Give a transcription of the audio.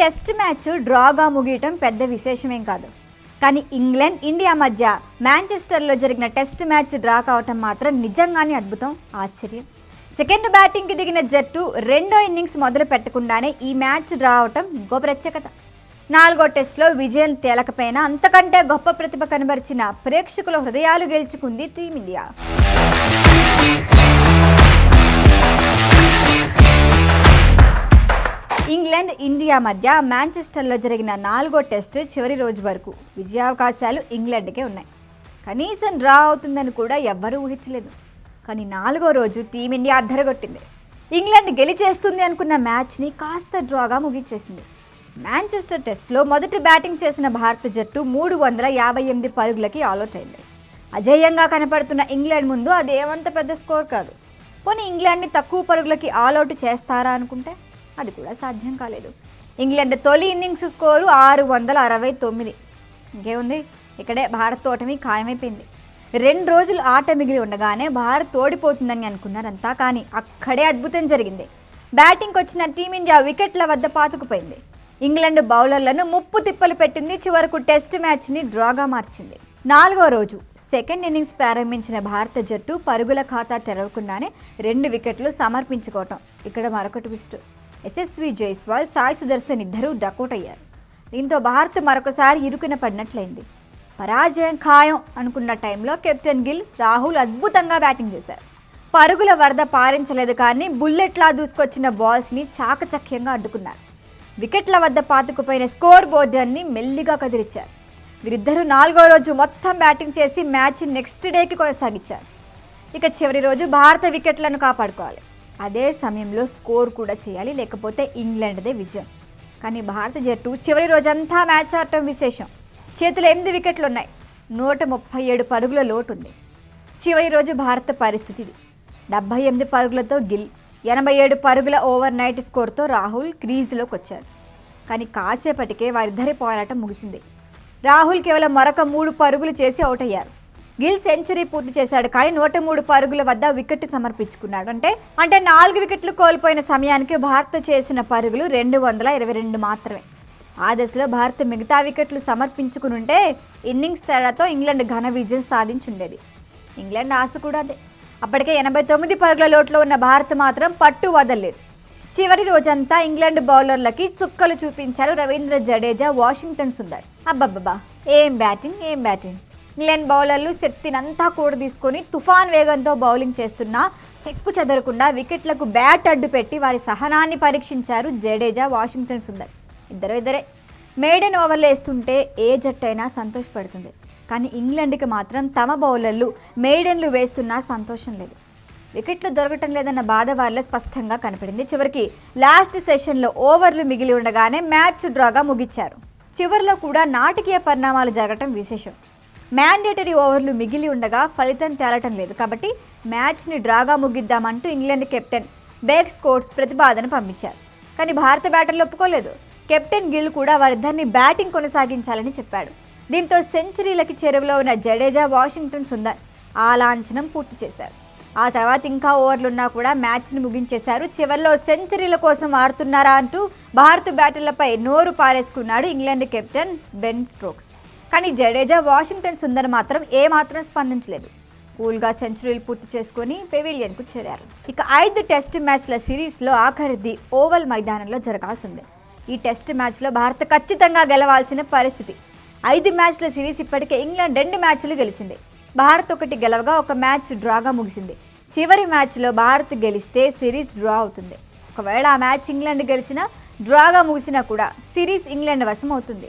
Test match డ్రాగా ముగియటం పెద్ద విశేషమేం కాదు. కానీ ఇంగ్లాండ్ ఇండియా మధ్య మాంచెస్టర్లో జరిగిన టెస్ట్ మ్యాచ్ డ్రా కావటం మాత్రం నిజంగానే అద్భుతం. ఆశ్చర్యం. సెకండ్ బ్యాటింగ్కి దిగిన జట్టు రెండో ఇన్నింగ్స్ మొదలు పెట్టకుండానే ఈ మ్యాచ్ డ్రా అవటం ఇంకో ప్రత్యేకత. నాలుగో టెస్ట్లో విజయం తేలకపోయినా అంతకంటే గొప్ప ప్రతిభ కనబరిచిన ప్రేక్షకుల హృదయాలు గెలుచుకుంది టీమిండియా. ఇంగ్లాండ్ ఇండియా మధ్య మాంచెస్టర్లో జరిగిన నాలుగో టెస్ట్ చివరి రోజు వరకు విజయావకాశాలు ఇంగ్లాండ్కే ఉన్నాయి. కనీసం డ్రా అవుతుందని కూడా ఎవ్వరూ ఊహించలేదు. కానీ నాలుగో రోజు టీమిండియా అద్దరగొట్టింది. ఇంగ్లాండ్ గెలిచేస్తుంది అనుకున్న మ్యాచ్ని కాస్త డ్రాగా ముగించేసింది. మాంచెస్టర్ టెస్ట్లో మొదటి బ్యాటింగ్ చేసిన భారత జట్టు మూడు వందల యాభై ఎనిమిది పరుగులకి ఆలౌట్ అయింది. అజేయంగా కనపడుతున్న ఇంగ్లాండ్ ముందు అదేమంత పెద్ద స్కోర్ కాదు. పోనీ ఇంగ్లాండ్ని తక్కువ పరుగులకి ఆలౌట్ చేస్తారా అనుకుంటే? అది కూడా సాధ్యం కాలేదు. ఇంగ్లాండ్ తొలి ఇన్నింగ్స్ స్కోరు ఆరు వందల అరవై తొమ్మిది. ఇంకేముంది ఇక్కడే భారత్ ఓటమి ఖాయమైపోయింది. రెండు రోజులు ఆట మిగిలి ఉండగానే భారత్ ఓడిపోతుందని అనుకున్నారంతా కానీ అక్కడే అద్భుతం జరిగింది. బ్యాటింగ్కి వచ్చిన టీమిండియా వికెట్ల వద్ద పాతుకుపోయింది. ఇంగ్లాండ్ బౌలర్లను ముప్పు తిప్పలు పెట్టింది. చివరకు టెస్ట్ మ్యాచ్ని డ్రాగా మార్చింది. నాలుగో రోజు సెకండ్ ఇన్నింగ్స్ ప్రారంభించిన భారత జట్టు పరుగుల ఖాతా తెరవకుండానే రెండు వికెట్లు సమర్పించుకోవటం. ఇక్కడ మరొక ట్విస్ట్. ఎస్ఎస్వి జైస్వాల్ సాయి సుదర్శన్ ఇద్దరూ డకౌట్ అయ్యారు. దీంతో భారత్ మరొకసారి ఇరుకున పడినట్లయింది. పరాజయం ఖాయం అనుకున్న టైంలో కెప్టెన్ గిల్ రాహుల్ అద్భుతంగా బ్యాటింగ్ చేశారు. పరుగుల వరద పారించలేదు కానీ బుల్లెట్లా దూసుకొచ్చిన బాల్స్ని చాకచక్యంగా అడ్డుకున్నారు. వికెట్ల వద్ద పాతుకుపోయిన స్కోర్ బోర్డర్ని మెల్లిగా కదిలిచ్చారు. వీరిద్దరూ నాలుగో రోజు మొత్తం బ్యాటింగ్ చేసి మ్యాచ్ నెక్స్ట్ డేకి కొనసాగించారు. ఇక చివరి రోజు భారత వికెట్లను కాపాడుకోవాలి. అదే సమయంలో స్కోర్ కూడా చేయాలి లేకపోతే ఇంగ్లాండ్దే విజయం. కానీ భారత జట్టు చివరి రోజంతా మ్యాచ్ ఆడటం విశేషం. చేతిలో ఎనిమిది వికెట్లు ఉన్నాయి నూట ముప్పై ఏడు పరుగుల లోటు ఉంది చివరి రోజు భారత పరిస్థితి ఇది డెబ్బై ఎనిమిది పరుగులతో గిల్ ఎనభై ఏడు పరుగుల ఓవర్ నైట్ స్కోర్తో రాహుల్ క్రీజ్లోకి వచ్చారు. కానీ కాసేపటికే వారిద్దరి పోరాటం ముగిసింది. రాహుల్ కేవలం మరొక మూడు పరుగులు చేసి అవుట్ అయ్యారు. గిల్ సెంచరీ పూర్తి చేశాడు. కానీ నూట మూడు పరుగుల వద్ద వికెట్ సమర్పించుకున్నాడు. అంటే అంటే నాలుగు వికెట్లు కోల్పోయిన సమయానికి భారత్ చేసిన పరుగులు రెండు వందల ఇరవై రెండు మాత్రమే. ఆ దశలో భారత్ మిగతా వికెట్లు సమర్పించుకునుంటే ఇన్నింగ్స్ తేడాతో ఇంగ్లాండ్ ఘన విజయం సాధించుండేది. ఇంగ్లాండ్ ఆశ కూడా అదే. అప్పటికే ఎనభై తొమ్మిది పరుగుల లోట్లో ఉన్న భారత్ మాత్రం పట్టు వదలలేదు. చివరి రోజంతా ఇంగ్లాండ్ బౌలర్లకి చుక్కలు చూపించారు రవీంద్ర జడేజా వాషింగ్టన్ సుందర్. అబ్బబ్బబ్బా! ఏం బ్యాటింగ్ ఏం బ్యాటింగ్! ఇంగ్లాండ్ బౌలర్లు శక్తినంతా కూడా తీసుకొని తుఫాన్ వేగంతో బౌలింగ్ చేస్తున్నా చెక్కు చెదరకుండా వికెట్లకు బ్యాట్ అడ్డు పెట్టి వారి సహనాన్ని పరీక్షించారు జడేజా వాషింగ్టన్ సుందర్. ఇద్దరు ఇద్దరే. మేడెన్ ఓవర్లు వేస్తుంటే ఏ జట్టు అయినా సంతోషపడుతుంది కానీ ఇంగ్లాండ్కి మాత్రం తమ బౌలర్లు మేడెన్లు వేస్తున్నా సంతోషం లేదు. వికెట్లు దొరకటం లేదన్న బాధ వారిలో స్పష్టంగా కనపడింది. చివరికి లాస్ట్ సెషన్లో ఓవర్లు మిగిలి ఉండగానే మ్యాచ్ డ్రాగా ముగిచ్చారు. చివరిలో కూడా నాటకీయ పరిణామాలు జరగటం విశేషం. మ్యాండేటరీ ఓవర్లు మిగిలి ఉండగా ఫలితం తేలటం లేదు. కాబట్టి మ్యాచ్ని డ్రాగా ముగిద్దామంటూ ఇంగ్లాండ్ కెప్టెన్ బేక్ స్కోర్స్ ప్రతిపాదన పంపించారు. కానీ భారత బ్యాటర్లు ఒప్పుకోలేదు. కెప్టెన్ గిల్ కూడా వారిద్దరిని బ్యాటింగ్ కొనసాగించాలని చెప్పాడు. దీంతో సెంచరీలకి చెరువులో ఉన్న జడేజా వాషింగ్టన్ సుందర్ ఆ లాంఛనం పూర్తి చేశారు. ఆ తర్వాత ఇంకా ఓవర్లున్నా కూడా మ్యాచ్ని ముగించేశారు. చివరిలో సెంచరీల కోసం ఆడుతున్నారా అంటూ భారత బ్యాటర్లపై నోరు పారేసుకున్నాడు ఇంగ్లాండ్ కెప్టెన్ బెన్ స్ట్రోక్స్ కానీ జడేజా వాషింగ్టన్ సుందర్ మాత్రం ఏమాత్రం స్పందించలేదు. కూల్గా సెంచరీలు పూర్తి చేసుకొని పెవిలియన్కు చేరారు. ఇక ఐదు టెస్ట్ మ్యాచ్ల సిరీస్లో ఆఖరిది ఓవల్ మైదానంలో జరగాల్సి ఉంది ఈ టెస్ట్ మ్యాచ్లో భారత్ ఖచ్చితంగా గెలవాల్సిన పరిస్థితి. ఐదు మ్యాచ్ల సిరీస్ ఇప్పటికే ఇంగ్లాండ్ రెండు మ్యాచ్లు గెలిచింది. భారత్ ఒకటి గెలవగా ఒక మ్యాచ్ డ్రాగా ముగిసింది. చివరి మ్యాచ్లో భారత్ గెలిస్తే సిరీస్ డ్రా అవుతుంది. ఒకవేళ ఆ మ్యాచ్ ఇంగ్లాండ్ గెలిచినా డ్రాగా ముగిసినా కూడా సిరీస్ ఇంగ్లాండ్ వశం అవుతుంది